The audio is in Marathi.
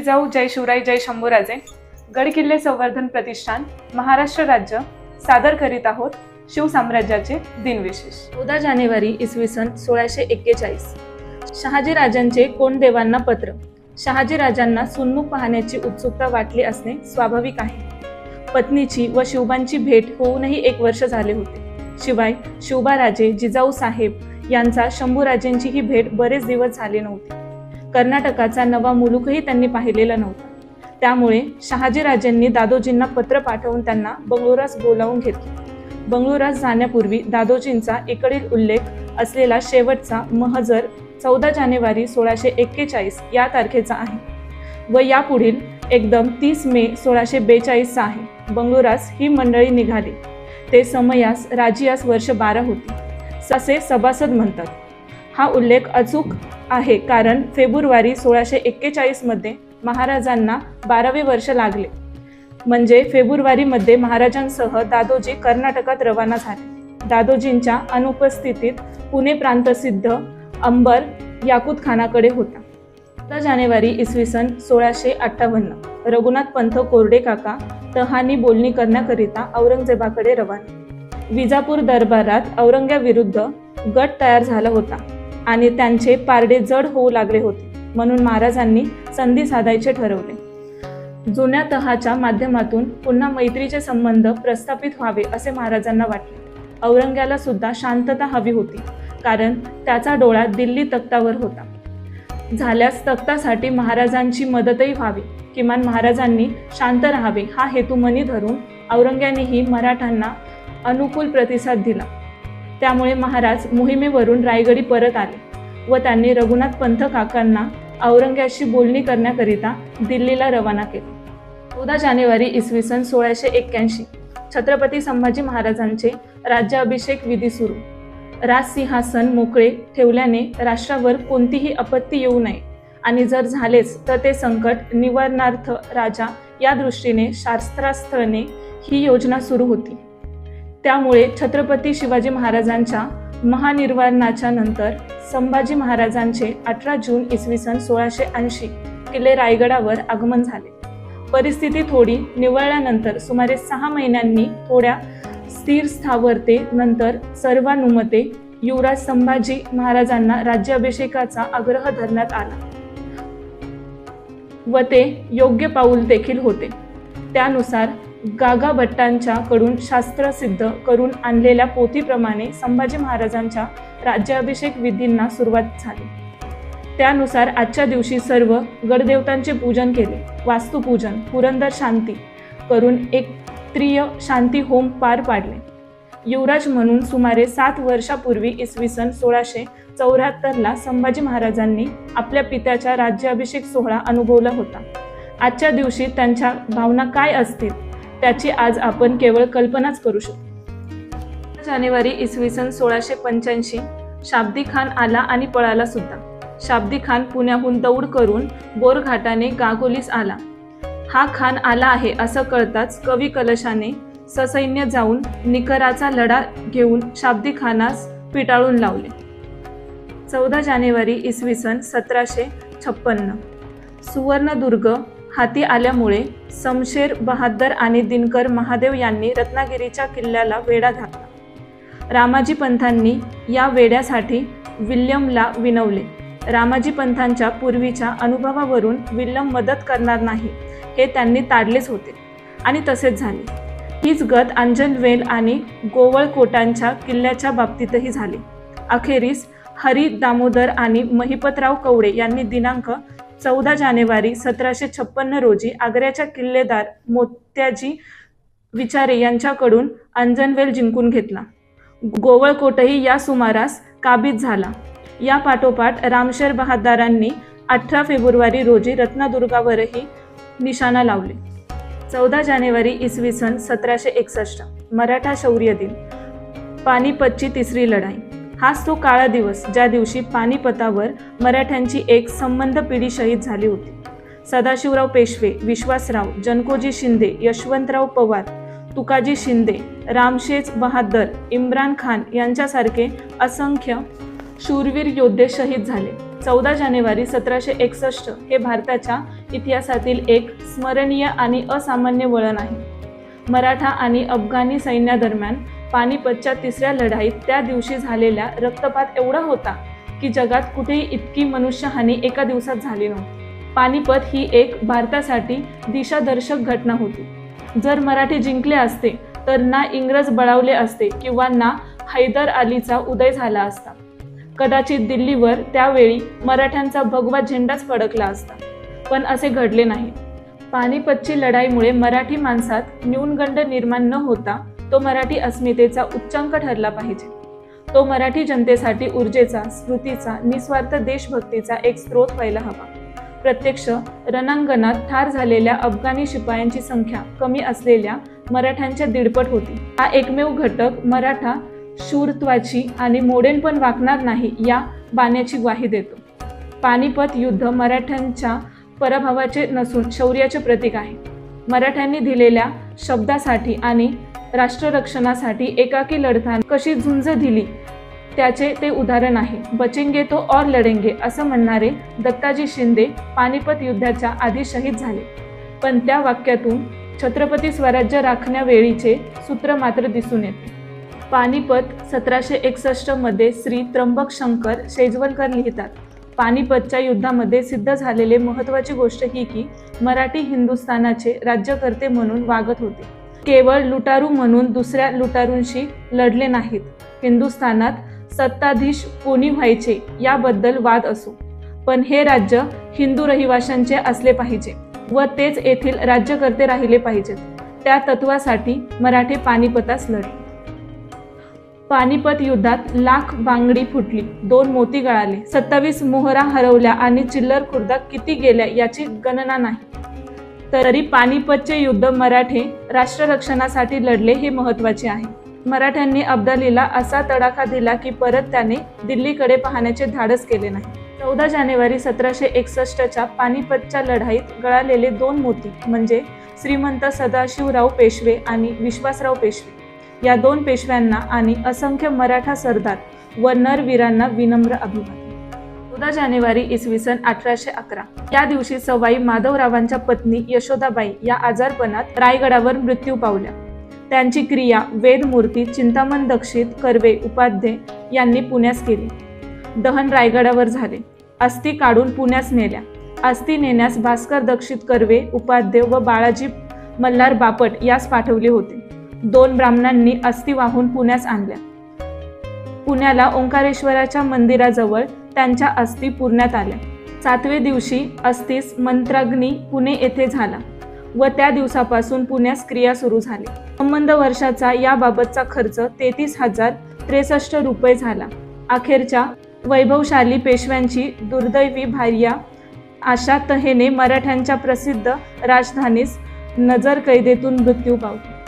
जिजाऊ जय शिवराय जय शंभूराजे. गड किल्ले संवर्धन प्रतिष्ठान महाराष्ट्र राज्य सादर करीत आहोत शिवसाम्राज्याचे दिनविशेष. चौदा जानेवारी इसवी सन सोळाशे एक्केचाळीस. शहाजी राजांचे कोंडदेवांना पत्र? शहाजी राजांना सुन्मुख पाहण्याची उत्सुकता वाटली असणे स्वाभाविक आहे. पत्नीची व शिवबांची भेट होऊनही एक वर्ष झाले होते. शिवाय शिवबाराजे जिजाऊ साहेब यांचा शंभूराजेंची ही भेट बरेच दिवस झाले नव्हते. कर्नाटकाचा नवा मुलुखही त्यांनी पाहिलेला नव्हता. त्यामुळे शहाजीराजांनी दादोजींना पत्र पाठवून त्यांना बंगळुरास बोलावून घेतले. बंगळुरास जाण्यापूर्वी दादोजींचा इकडील उल्लेख असलेला शेवटचा महजर चौदा जानेवारी सोळाशे एक्केचाळीस या तारखेचा आहे व यापुढील एकदम तीस मे सोळाशे बेचाळीसचा आहे. बंगळुरास ही मंडळी निघाली. ते समयास राजियास वर्ष बारा होती. असे सभासद म्हणतात. हा उल्लेख अचूक आहे. कारण फेब्रुवारी सोळाशे एक्केचाळीसमध्ये महाराजांना बारावे वर्ष लागले. म्हणजे फेब्रुवारीमध्ये महाराजांसह दादोजी कर्नाटकात रवाना झाले. दादोजींच्या अनुपस्थितीत पुणे प्रांतसिद्ध अंबर याकूत खानाकडे होता. सतरा जानेवारी इसवी सन सोळाशे अठ्ठावन्न. रघुनाथ पंथ कोरडे काका तहानी बोलणी करण्याकरिता औरंगजेबाकडे रवाना. विजापूर दरबारात औरंग्याविरुद्ध गट तयार झाला होता. आणि त्यांचे पारडे जड होऊ लागले होते म्हणून महाराजांनी संधी साधायचे ठरवले. जुन्या तहाच्या माध्यमातून पुन्हा मैत्रीचे संबंध प्रस्थापित व्हावे असे महाराजांना वाटले. औरंग्याला सुद्धा शांतता हवी होती कारण त्याचा डोळा दिल्ली तख्तावर होता. झाल्यास तख्तासाठी महाराजांची मदतही व्हावी किमान महाराजांनी शांत राहावे हा हेतू मनी धरून औरंग्यानेही मराठांना अनुकूल प्रतिसाद दिला. त्यामुळे महाराज मोहिमेवरून रायगडी परत आले व त्यांनी रघुनाथ पंथ काकांना औरंग्याशी बोलणी करण्याकरिता दिल्लीला रवाना केले. चौदा जानेवारी इसवी सन सोळाशे एक्क्याऐंशी छत्रपती संभाजी महाराजांचे राज्याभिषेक विधी सुरू. राजसिंहासन मोकळे ठेवल्याने राष्ट्रावर कोणतीही आपत्ती येऊ नये आणि जर झालेच तर ते संकट निवारणार्थ राजा या दृष्टीने शास्त्रास्त्राने ही योजना सुरू होती. त्यामुळे छत्रपती शिवाजी महाराजांच्या महानिर्वाणाच्या नंतर संभाजी महाराजांचे अठरा जून इसवी सन सोळाशे ऐंशी किल्ले रायगडावर आगमन झाले. परिस्थिती थोडी निवळल्यानंतर सुमारे सहा महिन्यांनी थोड्या स्थिर स्थावरते नंतर सर्वानुमते युवराज संभाजी महाराजांना राज्याभिषेकाचा आग्रह धरण्यात आला. व ते योग्य पाऊल देखील होते. त्यानुसार गागा भट्टांच्या कडून शास्त्रसिद्ध करून आणलेल्या पोथीप्रमाणे संभाजी महाराजांच्या राज्याभिषेक विधींना सुरुवात झाली. त्यानुसार आजच्या दिवशी सर्व गडदेवतांचे पूजन केले. वास्तुपूजन पुरंदर शांती करून एक त्रिय शांती होम पार पाडले. युवराज म्हणून सुमारे सात वर्षापूर्वी इसवी सन सोळाशे चौऱ्याहत्तरला संभाजी महाराजांनी आपल्या पित्याचा राज्याभिषेक सोहळा अनुभवला होता. आजच्या दिवशी त्यांच्या भावना काय असतील? त्याची आज आपण केवळ कल्पनाच करू शकतो जानेवारी इसवी सन सोळाशे पंच्याऐंशी शाब्दी खान आला आणि पळाला सुद्धा. शाब्दी खान पुण्याहून दौड करून बोरघाटाने गागोलीस आला. हा खान आला आहे असं कळताच कवी कलशाने ससैन्य जाऊन निकराचा लढा घेऊन शाब्दी खानास पिटाळून लावले. चौदा जानेवारी इसवी सन सतराशे छप्पन्न. सुवर्णदुर्ग हाती आल्यामुळे समशेर बहादर आणि दिनकर महादेव यांनी रत्नागिरीच्या किल्ल्याला वेढा घातला. रामाजी पंथांनी या वेड्यासाठी विल्यमला विनवले. रामाजी पंथांच्या पूर्वीच्या अनुभवावरून विल्यम मदत करणार नाही हे त्यांनी ताडलेच होते आणि तसेच झाले. हीच गत अंजनवेल आणि गोवळकोटांच्या किल्ल्याच्या बाबतीतही झाली. अखेरीस हरी दामोदर आणि महिपतराव कवडे यांनी दिनांक चौदा जानेवारी सतराशे छप्पन्न रोजी आग्र्याच्या किल्लेदार मोत्याजी विचारे यांच्याकडून अंजनवेल जिंकून घेतला. गोवळकोटही या सुमारास काबीज झाला. या पाठोपाठ रामशेर बहादारांनी अठरा फेब्रुवारी रोजी रत्नदुर्गावरही निशाणा लावले. चौदा जानेवारी इसवी सन सतराशे एकसष्ट मराठा शौर्य दिन पानिपतची तिसरी लढाई. हाच तो काळा दिवस ज्या दिवशी पानिपतावर मराठ्यांची एक संबंध पिढी शहीद झाली होती. सदाशिवराव पेशवे विश्वासराव जनकोजी शिंदे यशवंतराव पवार तुकाजी शिंदे रामशेज बहादर इम्रान खान यांच्यासारखे असंख्य शूरवीर योद्धे शहीद झाले. चौदा जानेवारी सतराशे एकसष्ट हे भारताच्या इतिहासातील एक स्मरणीय आणि असामान्य वळण आहे. मराठा आणि अफगाणी सैन्यादरम्यान पानिपतच्या तिसऱ्या लढाईत त्या दिवशी झालेल्या रक्तपात एवढा होता की जगात कुठेही इतकी मनुष्यहानी एका दिवसात झाली नव्हती. पानिपत ही एक भारतासाठी दिशादर्शक घटना होती. जर मराठी जिंकले असते तर ना इंग्रज बळावले असते किंवा ना हैदर अलीचा उदय झाला असता. कदाचित दिल्लीवर त्यावेळी मराठ्यांचा भगवा झेंडाच फडकला असता. पण असे घडले नाही. पानिपतची लढाईमुळे मराठी माणसात न्यूनगंड निर्माण न होता तो मराठी अस्मितेचा उच्चांक ठरला पाहिजे. तो मराठी जनतेसाठी ऊर्जेचा स्मृतीचा निस्वार्थ देशभक्तीचा एक स्रोत व्हायला हवा. प्रत्यक्ष रणांगणात ठार झालेल्या अफगाणी शिपायांची संख्या कमी असलेल्या मराठ्यांच्या दीडपट होती. हा एकमेव घटक मराठा शूरत्वाची आणि मोडेन पण वाकणार नाही या बाण्याची ग्वाही देतो. पानिपत युद्ध मराठ्यांच्या पराभवाचे नसून शौर्याचे प्रतीक आहे. मराठ्यांनी दिलेल्या शब्दासाठी आणि राष्ट्ररक्षणासाठी एकाकी लढताना कशी झुंज दिली त्याचे ते उदाहरण आहे. बचेंगे तो और लढेंगे असं म्हणणारे दत्ताजी शिंदे पानिपत युद्धाच्या आधी शहीद झाले. पण त्या वाक्यातून छत्रपती स्वराज्य राखण्यावेळीचे सूत्र मात्र दिसून येते. पानिपत सतराशे एकसष्टमध्ये श्री त्र्यंबक शंकर शेजवलकर लिहितात पानिपतच्या युद्धामध्ये सिद्ध झालेले महत्त्वाची गोष्ट ही की मराठी हिंदुस्थानाचे राज्यकर्ते म्हणून वागत होते. केवळ लुटारू म्हणून दुसऱ्या लुटारूंशी लढले नाहीत. हिंदुस्थानात सत्ताधीश कोणी व्हायचे याबद्दल वाद असो. पण हे राज्य हिंदू रहिवाशांचे असले पाहिजे व तेच येथील राज्यकर्ते राहिले पाहिजेत. त्या तत्वासाठी मराठे पानिपतास लढले पानिपत युद्धात लाख बांगडी फुटली. दोन मोती गळाले. सत्तावीस मोहरा हरवल्या आणि चिल्लर खुर्दा किती गेल्या याची गणना नाही. तरी पानिपतचे युद्ध मराठे राष्ट्ररक्षणासाठी लढले हे महत्त्वाचे आहे. मराठ्यांनी अब्दालीला असा तडाखा दिला की परत त्याने दिल्लीकडे पाहण्याचे धाडस केले नाही. चौदा जानेवारी सतराशे एकसष्टच्या पानिपतच्या लढाईत गळालेले दोन मोती म्हणजे श्रीमंत सदाशिवराव पेशवे आणि विश्वासराव पेशवे. या दोन पेशव्यांना आणि असंख्य मराठा सरदार व नरवीरांना विनम्र अभिवादन. चौदा जानेवारी इसवी सन अठराशे अकरा. या दिवशी सवाई माधवरावांच्या पत्नी यशोदाबाई या आजारपणात रायगडावर मृत्यू पावल्या. त्यांची क्रिया वेदमूर्ती चिंतामण दक्षित कर्वे उपाध्ये यांनी पुण्यास केली. दहन रायगडावर झाले. अस्थी काढून पुण्यास नेल्या. अस्थी नेण्यास भास्कर दक्षित कर्वे उपाध्ये व बाळाजी मल्हार बापट यास पाठवले होते. दोन ब्राह्मणांनी अस्थि वाहून पुण्यास आणल्या. पुण्याला ओंकारेश्वराच्या मंदिराजवळ त्यांच्या अस्थि पुरण्यात आल्या. सातवे दिवशी अस्थिस मंत्राग्नी पुणे येथे झाला व त्या दिवसापासून पुण्यास क्रिया सुरू झाली. संबंध वर्षाचा याबाबतचा खर्च तेहतीस हजार त्रेसष्ट रुपये झाला. अखेरच्या वैभवशाली पेशव्यांची दुर्दैवी भार्या आशा तहेने मराठ्यांच्या प्रसिद्ध राजधानीस नजरकैदेतून मृत्यू पावली.